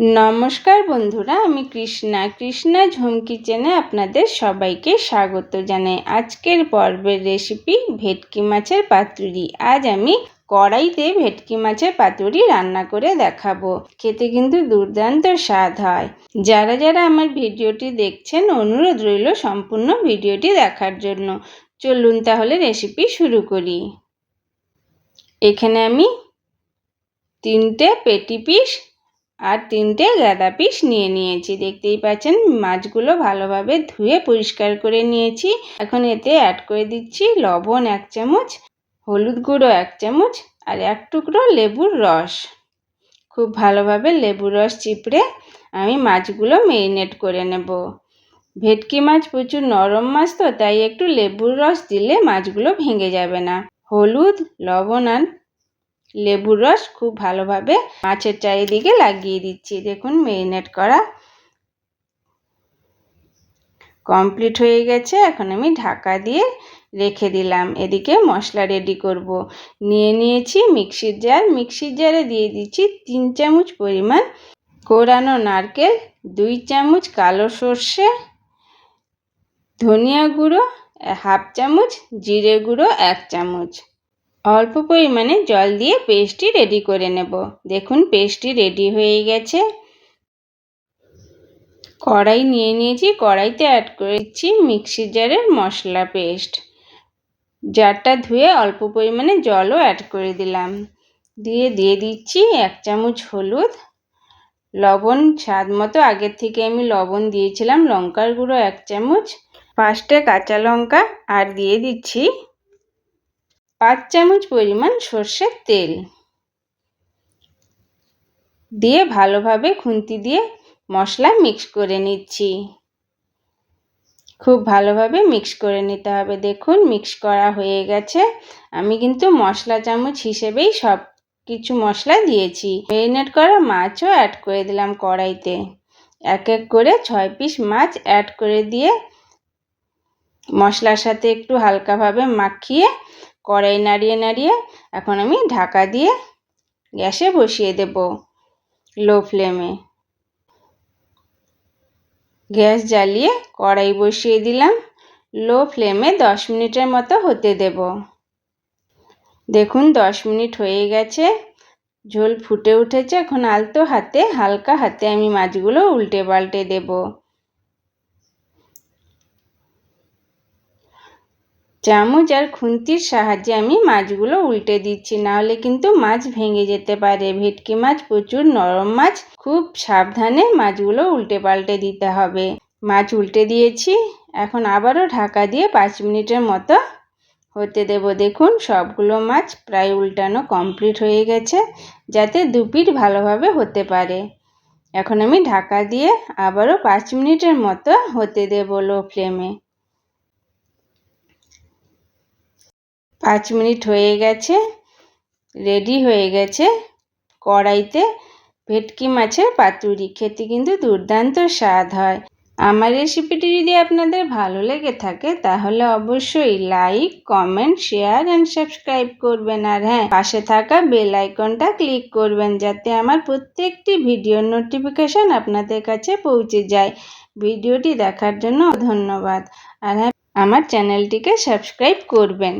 নমস্কার বন্ধুরা, আমি কৃষ্ণা। কৃষ্ণা ঝুম কিচেনে আপনাদের সবাইকে স্বাগত জানাই। আজকের পর্বের রেসিপি ভেটকি মাছের পাতুরি। আজ আমি কড়াইতে ভেটকি মাছের পাতুরি রান্না করে দেখাবো। খেতে কিন্তু দুর্দান্ত স্বাদ হয়। যারা যারা আমার ভিডিওটি দেখছেন, অনুরোধ রইল সম্পূর্ণ ভিডিওটি দেখার জন্য। চলুন তাহলে রেসিপি শুরু করি। এখানে আমি তিনটে পেটি পিস আর তিনটে গাঁদা পিস নিয়ে নিয়েছি। দেখতেই পাচ্ছেন, মাছগুলো ভালোভাবে ধুয়ে পরিষ্কার করে নিয়েছি। এখন এতে অ্যাড করে দিচ্ছি লবণ এক চামচ, হলুদ গুঁড়ো এক চামচ আর এক টুকরো লেবুর রস। খুব ভালোভাবে লেবুর রস চিপড়ে আমি মাছগুলো মেরিনেট করে নেব। ভেটকি মাছ প্রচুর নরম মাছ তো, তাই একটু লেবুর রস দিলে মাছগুলো ভেঙে যাবে না। হলুদ, লবণ আর লেবুর রস খুব ভালোভাবে মাছের চারিদিকে লাগিয়ে দিচ্ছি। দেখুন মেরিনেট করা কমপ্লিট হয়ে গেছে। এখন আমি ঢাকা দিয়ে রেখে দিলাম। এদিকে মশলা রেডি করব। নিয়ে নিয়েছি মিক্সির জার মিক্সির জারে দিয়ে দিচ্ছি তিন চামচ পরিমাণ কোরানো নারকেল, দুই চামচ কালো সর্ষে, ধনিয়া গুঁড়ো হাফ চামচ জিরে গুঁড়ো, এক চামচ অল্প পরিমাণে জল দিয়ে পেস্টটি রেডি করে নেব। দেখুন, পেস্টটি রেডি হয়ে গেছে। কড়াই নিয়ে নিয়েছি, কড়াইতে অ্যাড করেছি মিক্সি জারের মশলা পেস্ট। জারটা ধুয়ে অল্প পরিমাণে জলও অ্যাড করে দিলাম। দিয়ে দিয়ে দিচ্ছি এক চামচ হলুদ। লবণ, স্বাদ মতো আগের থেকে আমি লবণ দিয়েছিলাম, লঙ্কার গুঁড়ো এক চামচ, পাঁচটা কাঁচা লঙ্কা, আর দিয়ে দিচ্ছি পাঁচ চামচ পরিমাণ সর্ষের তেল দিয়ে ভালোভাবে খুন্তি দিয়ে মশলা মিক্স করে নিচ্ছি। খুব ভালোভাবে মিক্স করে নিতে হবে। দেখুন, মিক্স করা হয়ে গেছে। আমি কিন্তু মশলা চামচ হিসেবেই সব কিছু মশলা দিয়েছি। মেরিনেট করা মাছও অ্যাড করে দিলাম কড়াইতে। এক এক করে ছয় পিস মাছ অ্যাড করে দিয়ে মশলার সাথে একটু হালকাভাবে মাখিয়ে কড়াই নাড়িয়ে নাড়িয়ে এখন আমি ঢাকা দিয়ে গ্যাসে বসিয়ে দেব লো ফ্লেমে। গ্যাস জ্বালিয়ে কড়াই বসিয়ে দিলাম। লো ফ্লেমে দশ মিনিটের মতো হতে দেব। দেখুন, দশ মিনিট হয়ে গেছে। ঝোল ফুটে উঠেছে। এখন আলতো হাতে, হালকা হাতে আমি মাছগুলো উল্টে পাল্টে দেবো। চামচ আর খুন্তির সাহায্যে আমি মাছগুলো উল্টে দিচ্ছি, নাহলে কিন্তু মাছ ভেঙে যেতে পারে। ভেটকি মাছ, প্রচুর নরম মাছ, খুব সাবধানে মাছগুলো উল্টে পাল্টে দিতে হবে। মাছ উল্টে দিয়েছি, এখন আবারও ঢাকা দিয়ে পাঁচ মিনিটের মতো হতে দেব। দেখুন, সবগুলো মাছ প্রায় উল্টানো কমপ্লিট হয়ে গেছে, যাতে দুপিট ভালোভাবে হতে পারে। এখন আমি ঢাকা দিয়ে আবারও পাঁচ মিনিটের মতো হতে দেব লো ফ্লেমে। পাঁচ মিনিট হয়ে গেছে রেডি হয়ে গেছে কড়াইতে ভেটকি মাছের পাতুরি। খেতে কিন্তু দুর্দান্ত স্বাদ হয়। আমার রেসিপিটি যদি আপনাদের ভালো লেগে থাকে, তাহলে অবশ্যই like comment share and subscribe করবেন। আর হ্যাঁ পাশে থাকা বেল আইকনটা ক্লিক করবেন, যাতে আমার প্রত্যেকটি ভিডিওর নোটিফিকেশান আপনাদের কাছে পৌঁছে যায়। ভিডিওটি দেখার জন্য ধন্যবাদ। আর হ্যাঁ আমার চ্যানেলটিকে সাবস্ক্রাইব করবেন।